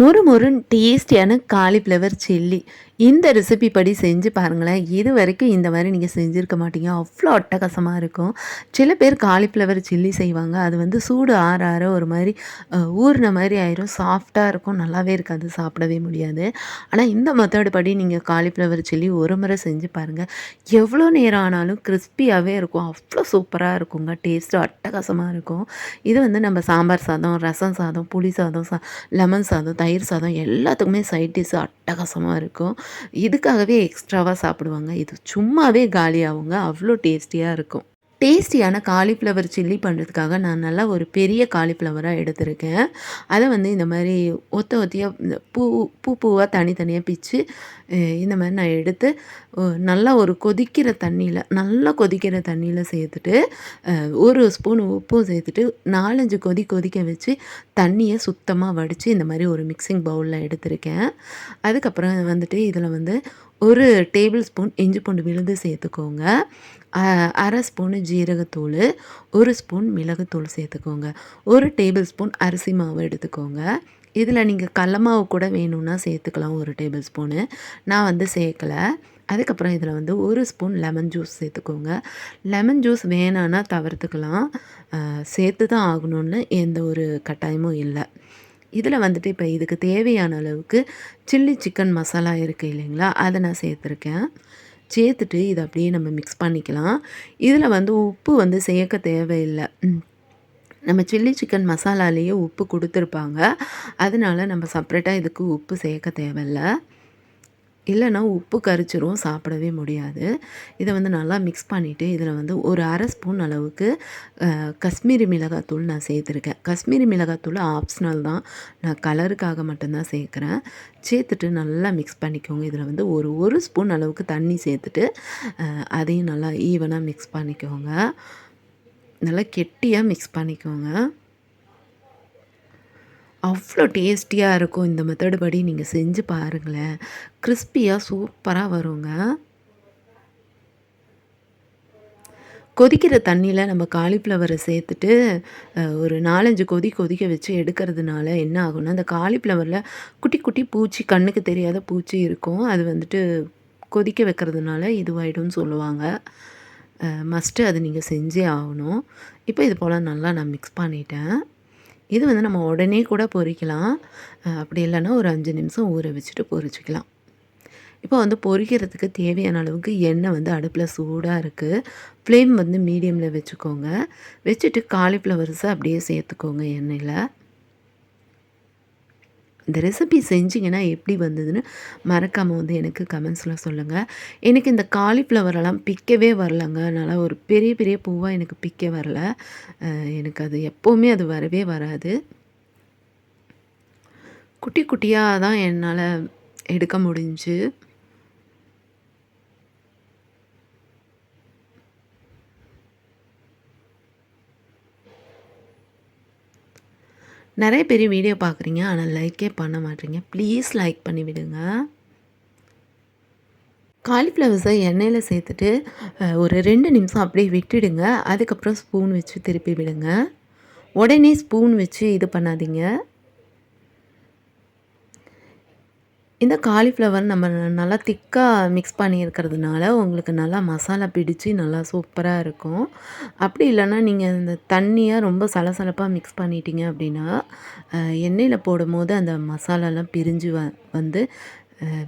மொறு மொறுன்னு டேஸ்டியான காலிஃப்ளவர் சில்லி இந்த ரெசிபி படி செஞ்சு பாருங்களேன். இது வரைக்கும் இந்த மாதிரி நீங்கள் செஞ்சுருக்க மாட்டீங்க. அவ்வளோ அட்டகாசமாக இருக்கும். சில பேர் காலிஃப்ளவர் சில்லி செய்வாங்க. அது வந்து சூடு ஆற ஆற ஒரு மாதிரி ஊறின மாதிரி ஆயிரும். சாஃப்டாக இருக்கும். நல்லாவே இருக்காது. சாப்பிடவே முடியாது. ஆனால் இந்த மெத்தட் படி நீங்கள் காலிஃப்ளவர் சில்லி ஒரு முறை செஞ்சு பாருங்கள் எவ்வளோ நேரம் ஆனாலும் கிறிஸ்பியாகவே இருக்கும். அவ்வளோ சூப்பராக இருக்குங்க. டேஸ்ட்டு அட்டகாசமாக இருக்கும். இது வந்து நம்ம சாம்பார் சாதம் ரசம் சாதம் புளி சாதம் சா லெமன் சாதம் தயிர் சாதம் எல்லாத்துக்குமே சைட் டிஷ் அட்டகாசமாக இருக்கும். இதுக்காகவே எக்ஸ்ட்ராவாக சாப்பிடுவாங்க. இது சும்மாவே காலியாகுங்க. அவ்வளோ டேஸ்டியாக இருக்கும். டேஸ்டியான காலிஃப்ளவர் சில்லி பண்ணுறதுக்காக நான் நல்லா ஒரு பெரிய காலிஃப்ளவராக எடுத்திருக்கேன். அதை வந்து இந்த மாதிரி ஒத்த ஒத்தியாக இந்த பூ பூ பூவாக தனித்தனியாக பிச்சு இந்த மாதிரி நான் எடுத்து நல்லா ஒரு கொதிக்கிற தண்ணியில் நல்லா கொதிக்கிற தண்ணியில் சேர்த்துட்டு ஒரு ஸ்பூன் உப்பும் சேர்த்துட்டு நாலஞ்சு கொதி கொதிக்க வச்சு தண்ணியை சுத்தமாக வடித்து இந்த மாதிரி ஒரு மிக்சிங் பவுலில் எடுத்திருக்கேன். அதுக்கப்புறம் வந்துட்டு இதில் வந்து ஒரு டேபிள் ஸ்பூன் இஞ்சி பூண்டு விழுந்து சேர்த்துக்கோங்க. அரை ஸ்பூனு ஜீரகத்தூள் ஒரு ஸ்பூன் மிளகுத்தூள் சேர்த்துக்கோங்க. ஒரு டேபிள் ஸ்பூன் அரிசி மாவு எடுத்துக்கோங்க. இதில் நீங்கள் கடல மாவு கூட வேணும்னா சேர்த்துக்கலாம் ஒரு டேபிள் ஸ்பூனு. நான் வந்து சேர்க்கலை. அதுக்கப்புறம் இதில் வந்து ஒரு ஸ்பூன் லெமன் ஜூஸ் சேர்த்துக்கோங்க. லெமன் ஜூஸ் வேணான்னா தவிர்த்துக்கலாம். சேர்த்து தான் ஆகணும்னு எந்த ஒரு கட்டாயமும் இல்லை. இதில் வந்துட்டு இப்போ இதுக்கு தேவையான அளவுக்கு சில்லி சிக்கன் மசாலா இருக்குது இல்லைங்களா? அதை நான் சேர்த்துருக்கேன். சேர்த்துட்டு இதை அப்படியே நம்ம மிக்ஸ் பண்ணிக்கலாம். இதில் வந்து உப்பு வந்து சேர்க்க தேவையில்லை. நம்ம சில்லி சிக்கன் மசாலாலேயே உப்பு கொடுத்துருப்பாங்க. அதனால நம்ம செப்ரேட்டாக இதுக்கு உப்பு சேர்க்க தேவையில்ல. இல்லைன்னா உப்பு கரிச்சிரும் சாப்பிடவே முடியாது. இதை வந்து நல்லா மிக்ஸ் பண்ணிவிட்டு இதில் வந்து ஒரு அரை ஸ்பூன் அளவுக்கு காஷ்மீரி மிளகாத்தூள் நான் சேர்த்துருக்கேன். காஷ்மீரி மிளகாத்தூள் ஆப்ஷனல் தான். நான் கலருக்காக மட்டும்தான் சேர்க்குறேன். சேர்த்துட்டு நல்லா மிக்ஸ் பண்ணிக்கோங்க. இதில் வந்து ஒரு ஒரு ஸ்பூன் அளவுக்கு தண்ணி சேர்த்துட்டு அதையும் நல்லா ஈவனாக மிக்ஸ் பண்ணிக்கோங்க. நல்லா கெட்டியாக மிக்ஸ் பண்ணிக்கோங்க. அவ்வளோ டேஸ்டியாக இருக்கும் இந்த மெத்தடு படி. நீங்கள் செஞ்சு பாருங்களேன். கிறிஸ்பியாக சூப்பராக வருங்க. கொதிக்கிற தண்ணியில் நம்ம காலிஃப்ளவரை சேர்த்துட்டு ஒரு நாலஞ்சு கொதி கொதிக்க வச்சு எடுக்கிறதுனால என்ன ஆகும்னா அந்த காலிஃப்ளவரில் குட்டி குட்டி பூச்சி கண்ணுக்கு தெரியாத பூச்சி இருக்கும். அது வந்துட்டு கொதிக்க வைக்கிறதுனால இதுவாயிடும்னு சொல்லுவாங்க. மஸ்ட்டு அது நீங்கள் செஞ்சே ஆகணும். இப்போ இது போல் நல்லா நான் மிக்ஸ் பண்ணிட்டேன். இது வந்து நம்ம உடனே கூட பொறிக்கலாம். அப்படி இல்லைன்னா ஒரு அஞ்சு நிமிஷம் ஊற வச்சுட்டு பொறிச்சிக்கலாம். இப்போ வந்து பொறிக்கிறதுக்கு தேவையான அளவுக்கு எண்ணெய் வந்து அடுப்பில் சூடாக இருக்குது ஃப்ளேம் வந்து மீடியமில் வச்சுக்கோங்க. வச்சுட்டு காலிஃப்ளவர்ஸை அப்படியே சேர்த்துக்கோங்க எண்ணெயில். இந்த ரெசிபி செஞ்சிங்கன்னா எப்படி வந்ததுன்னு மறக்காமல் வந்து எனக்கு கமெண்ட்ஸில் சொல்லுங்கள் எனக்கு இந்த காலிஃப்ளவரெல்லாம் பிக்கவே வரலங்க. அதனால் ஒரு பெரிய பெரிய பூவாக எனக்கு பிக்க வரல. எனக்கு அது எப்போவுமே அது வரவே வராது. குட்டி குட்டியாக தான் என்னால் எடுக்க முடிஞ்சு. நிறைய பேர் வீடியோ பார்க்குறீங்க ஆனால் லைக்கே பண்ண மாட்டீங்க. ப்ளீஸ் லைக் பண்ணி விடுங்க. காலிஃப்ளவர்ஸை எண்ணெயில் சேர்த்துட்டு ஒரு ரெண்டு நிமிஷம் அப்படியே விட்டுடுங்க. அதுக்கப்புறம் ஸ்பூன் வச்சு திருப்பி விடுங்க. உடனே ஸ்பூன் வச்சு இது பண்ணாதீங்க. இந்த காலிஃப்ளவர் நம்ம நல்லா திக்காக மிக்ஸ் பண்ணியிருக்கிறதுனால உங்களுக்கு நல்லா மசாலா பிடிச்சி நல்லா சூப்பராக இருக்கும். அப்படி இல்லைன்னா நீங்கள் இந்த தண்ணியாக ரொம்ப சலசலப்பாக மிக்ஸ் பண்ணிட்டீங்க அப்படின்னா எண்ணெயில் போடும் போது அந்த மசாலாலாம் பிரிஞ்சு வ வந்து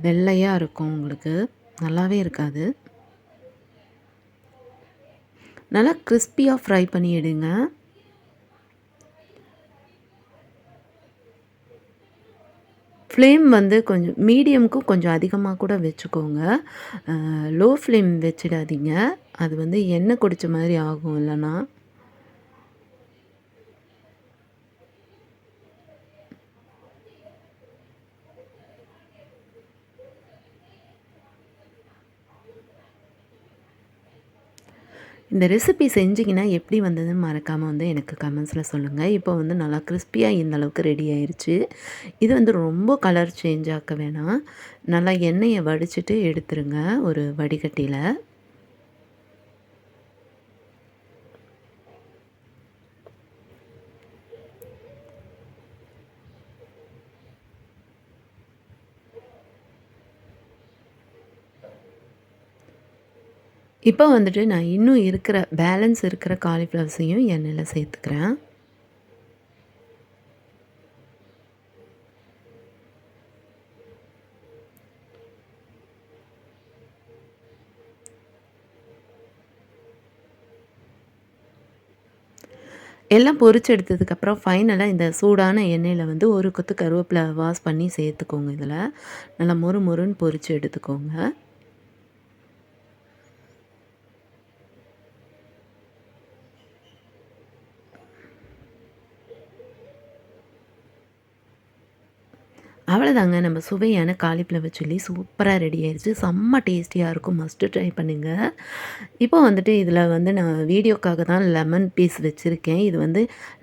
வெள்ளையாக இருக்கும் உங்களுக்கு. நல்லாவே இருக்காது. நல்லா கிறிஸ்பியாக ஃப்ரை பண்ணி எடுங்க. ஃப்ளேம் வந்து கொஞ்சம் மீடியமுக்கும் கொஞ்சம் அதிகமாக கூட வச்சுக்கோங்க. லோ ஃப்ளேம் வச்சிடாதீங்க. அது வந்து எண்ணெய் குடித்த மாதிரி ஆகும் இல்லைன்னா. இந்த ரெசிபி செஞ்சிங்கன்னா எப்படி வந்ததுன்னு மறக்காமல் வந்து எனக்கு கமெண்ட்ஸில் சொல்லுங்கள் இப்போ வந்து நல்லா கிறிஸ்பியாக இந்த அளவுக்கு ரெடி ஆயிடுச்சு இது வந்து ரொம்ப கலர் சேஞ்ச் ஆக்க வேணாம். நல்லா எண்ணெயை வடிச்சிட்டு எடுத்துருங்க ஒரு வடிகட்டியில் இப்போ வந்துட்டு நான் இன்னும் இருக்கிற பேலன்ஸ் இருக்கிற காலிஃப்ளவர்ஸையும் எண்ணெயில் சேர்த்துக்கிறேன். எல்லாம் பொறிச்சு எடுத்ததுக்கப்புறம் ஃபைனலாக இந்த சூடான எண்ணெயில் வந்து ஒரு கொத்து கருவேப்பிலை வாஷ் பண்ணி சேர்த்துக்கோங்க இதில். நல்லா மொறு மொறுன்னு பொறிச்சு எடுத்துக்கோங்க. அவ்வளோதாங்க நம்ம சுவையான காலிஃப்ளவர் சில்லி சூப்பராக ரெடி ஆயிடுச்சு செம்ம டேஸ்டியாக இருக்கும். மஸ்ட்டு ட்ரை பண்ணுங்கள் இப்போ வந்துட்டு இதில் வந்து நான் வீடியோக்காக தான் லெமன் பீஸ் வச்சுருக்கேன். இது வந்து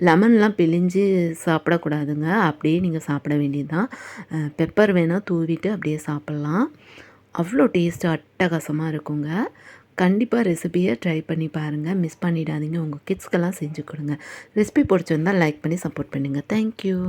லெமன்லாம் பிழிஞ்சு சாப்பிடக்கூடாதுங்க. அப்படியே நீங்கள் சாப்பிட வேண்டியது தான் பெப்பர் வேணால் தூவிட்டு அப்படியே சாப்பிட்லாம். அவ்வளோ டேஸ்ட்டு அட்டகாசமாக இருக்குங்க. கண்டிப்பாக ரெசிபியை ட்ரை பண்ணி பாருங்கள் மிஸ் பண்ணிடாதீங்க. உங்கள் கிட்ஸ்க்கெல்லாம் செஞ்சு கொடுங்க. ரெசிபி பிடிச்சிருந்தால் லைக் பண்ணி சப்போர்ட் பண்ணுங்கள் தேங்க்யூ